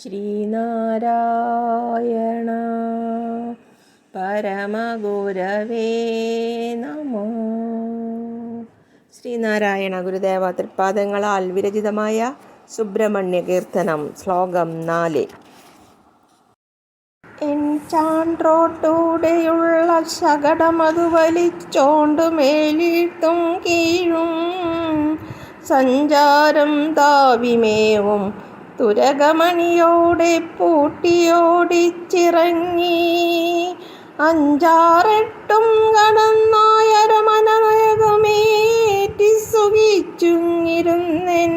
ശ്രീനാരായണ പരമഗുരവേ നമോ. ശ്രീനാരായണ ഗുരുദേവ തൃപ്പാദങ്ങളാൽ വിരചിതമായ സുബ്രഹ്മണ്യ കീർത്തനം ശ്ലോകം നാല്. എൻ ശകടം ശകടമതു വലിച്ചോണ്ടു മേലിട്ടും കീഴും സഞ്ചാരം താവിമേവും. തുരകമണിയോടെ പൂട്ടിയോടിച്ചിറങ്ങി. അഞ്ചാറെട്ടും കടന്നായരമനനയകമേറ്റി സുഖിച്ചുങ്ങിരുന്നെൻ.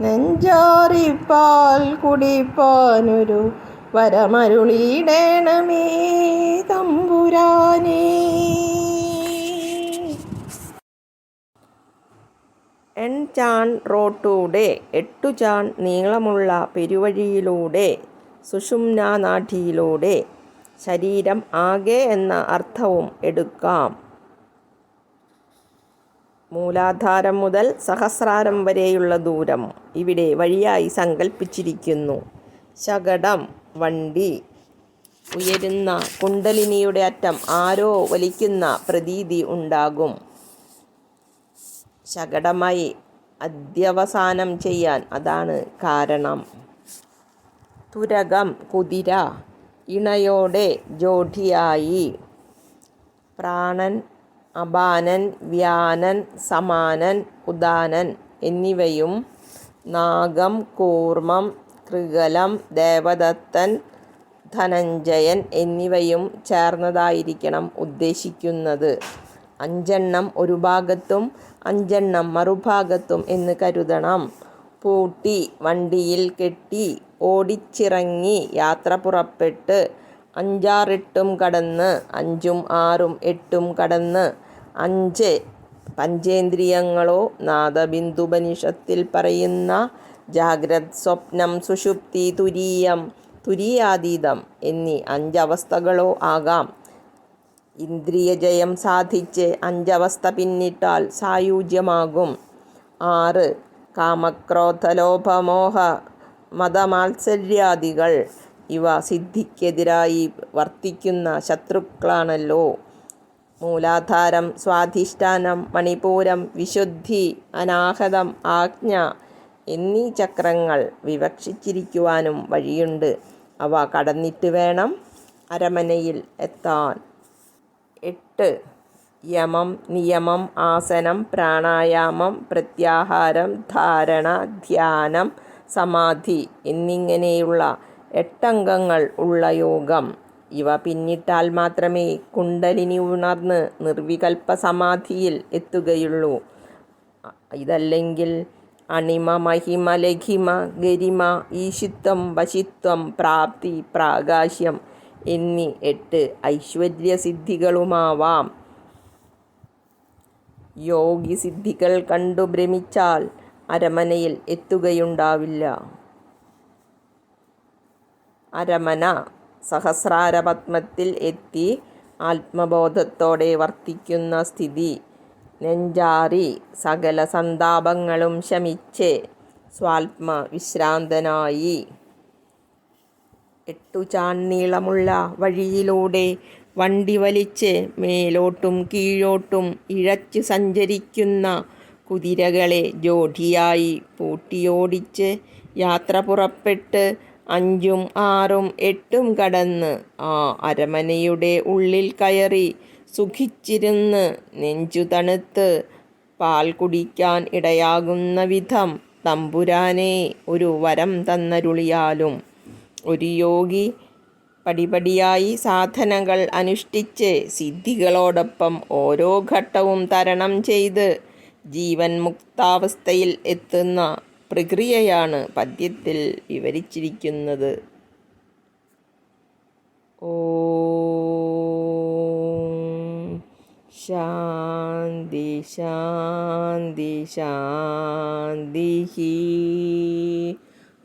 നെഞ്ചാറിപ്പാൽ കുടിപ്പാനൊരു വരമരുളിയിടേണമേ തമ്പുരാനേ. എൺ ചാൺ റോട്ടൂടെ എട്ടു ചാൺ നീളമുള്ള പെരുവഴിയിലൂടെ സുഷുമ്നാനാഠിയിലൂടെ ശരീരം ആകെ എന്ന അർത്ഥവും എടുക്കാം. മൂലാധാരം മുതൽ സഹസ്രാരം വരെയുള്ള ദൂരം ഇവിടെ വഴിയായി സങ്കല്പിച്ചിരിക്കുന്നു ശകടം വണ്ടി ഉയരുന്ന കുണ്ടലിനിയുടെ അറ്റം ആരോ വലിക്കുന്ന പ്രതീതി ഉണ്ടാകും. ശകടമായി അധ്യവസാനം ചെയ്യാൻ അതാണ് കാരണം. തുരകം കുതിര ഇണയോടെ ജോഡിയായി പ്രാണൻ അപാനൻ വ്യാനൻ സമാനൻ ഉദാനൻ എന്നിവയും നാഗം കൂർമ്മം കൃകലം ദേവദത്തൻ ധനഞ്ജയൻ എന്നിവയും ചേർന്നതായിരിക്കണം ഉദ്ദേശിക്കുന്നത്. അഞ്ചെണ്ണം ഒരു ഭാഗത്തും അഞ്ചെണ്ണം മറുഭാഗത്തും എന്ന് കരുതണം. പൂട്ടി വണ്ടിയിൽ കെട്ടി ഓടിച്ചിറങ്ങി യാത്ര പുറപ്പെട്ട് അഞ്ചാറെട്ടും കടന്ന് അഞ്ചും ആറും എട്ടും കടന്ന് അഞ്ച് പഞ്ചേന്ദ്രിയങ്ങളോ നാദബിന്ദുപനിഷത്തിൽ പറയുന്ന ജാഗ്രത് സ്വപ്നം സുഷുപ്തി തുരീയം തുരീയാതീതം എന്നീ അഞ്ചവസ്ഥകളോ ആകാം. ഇന്ദ്രിയജയം സാധിച്ച് അഞ്ചവസ്ഥ പിന്നിട്ടാൽ സായുജ്യമാകും. ആറ്. കാമക്രോധലോഭമോഹ മതമാത്സര്യാദികൾ. ഇവ സിദ്ധിക്കെതിരായി വർത്തിക്കുന്ന ശത്രുക്കളാണല്ലോ. മൂലാധാരം സ്വാധിഷ്ഠാനം മണിപൂരം വിശുദ്ധി അനാഹതം ആജ്ഞ എന്നീ ചക്രങ്ങൾ വിവക്ഷിച്ചിരിക്കുവാനും വഴിയുണ്ട്. അവ കടന്നിട്ട് വേണം അരമനയിൽ എത്താൻ. എട്ട്. യമം നിയമം ആസനം പ്രാണായാമം പ്രത്യാഹാരം ധാരണ ധ്യാനം സമാധി എന്നിങ്ങനെയുള്ള എട്ടംഗങ്ങൾ ഉള്ള യോഗം. ഇവ പിന്നിട്ടാൽ മാത്രമേ കുണ്ടലിനി ഉണർന്ന് നിർവികൽപ്പ സമാധിയിൽ എത്തുകയുള്ളൂ. ഇതല്ലെങ്കിൽ അണിമ മഹിമ ലഘിമ ഗരിമ ഈശിത്വം വശിത്വം പ്രാപ്തി പ്രാകാശ്യം എന്നീ എട്ട് ഐശ്വര്യസിദ്ധികളുമാവാം. യോഗി സിദ്ധികൾ കണ്ടു ഭ്രമിച്ചാൽ അരമനയിൽ എത്തുകയുണ്ടാവില്ല. അരമന സഹസ്രാരപത്മത്തിൽ എത്തി ആത്മബോധത്തോടെ വർത്തിക്കുന്ന സ്ഥിതി. നെഞ്ചാറി സകല സന്താപങ്ങളും ശമിച്ച് സ്വാത്മ വിശ്രാന്തനായി എട്ടു നീളമുള്ള വഴിയിലൂടെ വണ്ടി വലിച്ച് മേലോട്ടും കീഴോട്ടും ഇഴച്ച് സഞ്ചരിക്കുന്ന കുതിരകളെ ജോഡിയായി പൂട്ടിയോടിച്ച് യാത്ര പുറപ്പെട്ട് അഞ്ചും ആറും എട്ടും കടന്ന് ആ അരമനയുടെ ഉള്ളിൽ കയറി സുഖിച്ചിരുന്ന് നെഞ്ചു തണുത്ത് പാൽ കുടിക്കാൻ ഇടയാകുന്ന വിധം തമ്പുരാനെ ഒരു വരം തന്നരുളിയാലും ഒരു യോഗി പടിപടിയായി സാധനങ്ങൾ അനുഷ്ഠിച്ച് സിദ്ധികളോടൊപ്പം ഓരോ ഘട്ടവും തരണം ചെയ്ത് ജീവൻ മുക്താവസ്ഥയിൽ എത്തുന്ന പ്രക്രിയയാണ് പദ്യത്തിൽ വിവരിച്ചിരിക്കുന്നത്. ഓ ശാന്തി ശാന്തി ശാന്തി